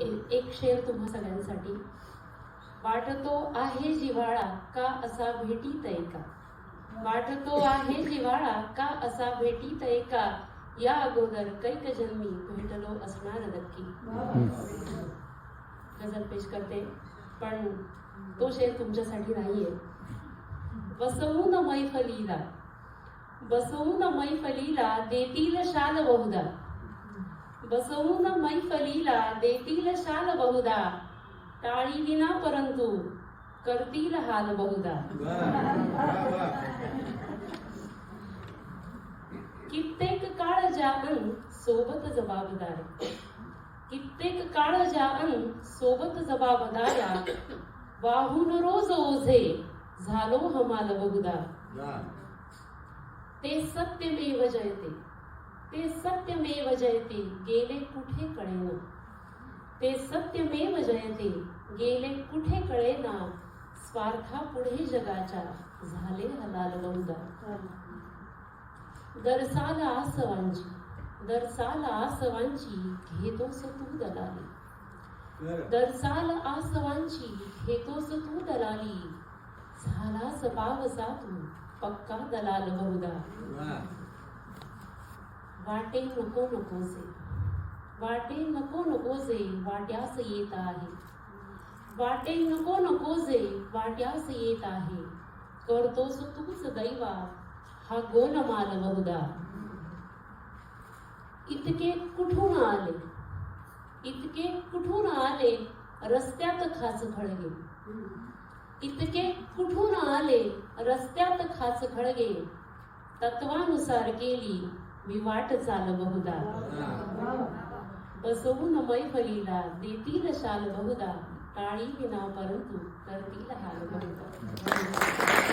एक एक शेर तुम्हा सगळ्यांसाठी. वाटतो आहे जिव्हाळा का असा भेटीत एका वाटतो आहे जिव्हाळा का असा भेटीत एका या अगोदर कैक जन्मी भेटलो असणार नक्की. गजल पेश करते पण तो शेर तुमच्यासाठी नाहीये. बसवून मैफलीला बसवून मैफलीला देतील शाल बहुदा बसवून मैफलीला देतील शाल बहुदा टाळी विना परंतु करतील हाल बहुदा कित्येक काळ जाण सोबत जबाबदार. कित्येक काळ जाण सोबत जबाबदाऱ्या वाहून रोज ओझे झालो हमाल बहुदा ते सत्यमेव जयते. ते सत्यमेव जयते गेले कुठे कळेना. ते सत्यमेव जयते गेले कुठे कळेना. स्वार्था पुढे जगाच्या झाले हलाल बहुदा दरसाला आसवांची दरसाला आसवांची घेतोस तू दलाली. दरसाल आसवांची घेतोस तू दलाली. झालास पावसा तू पक्का दलाल बहुदा वाटे नको नकोसे वाटे नको नकोसे वाट्यास येत आहे. वाटे नको नकोसे वाट्यास येत आहे. करतोस तूच दैवा हा गोनमाल बहुदा इतके कुठून आले? इतके कुठून आले? रस्त्यात खास खळगे. इतके कुठून आले? रस्त्यात खास खळगे. तत्वानुसार केली मी वाट चाल बहुदा बसवून मैफलीला देतील शाल बहुदा टाळी विना परंतु करतील हाल बहुदा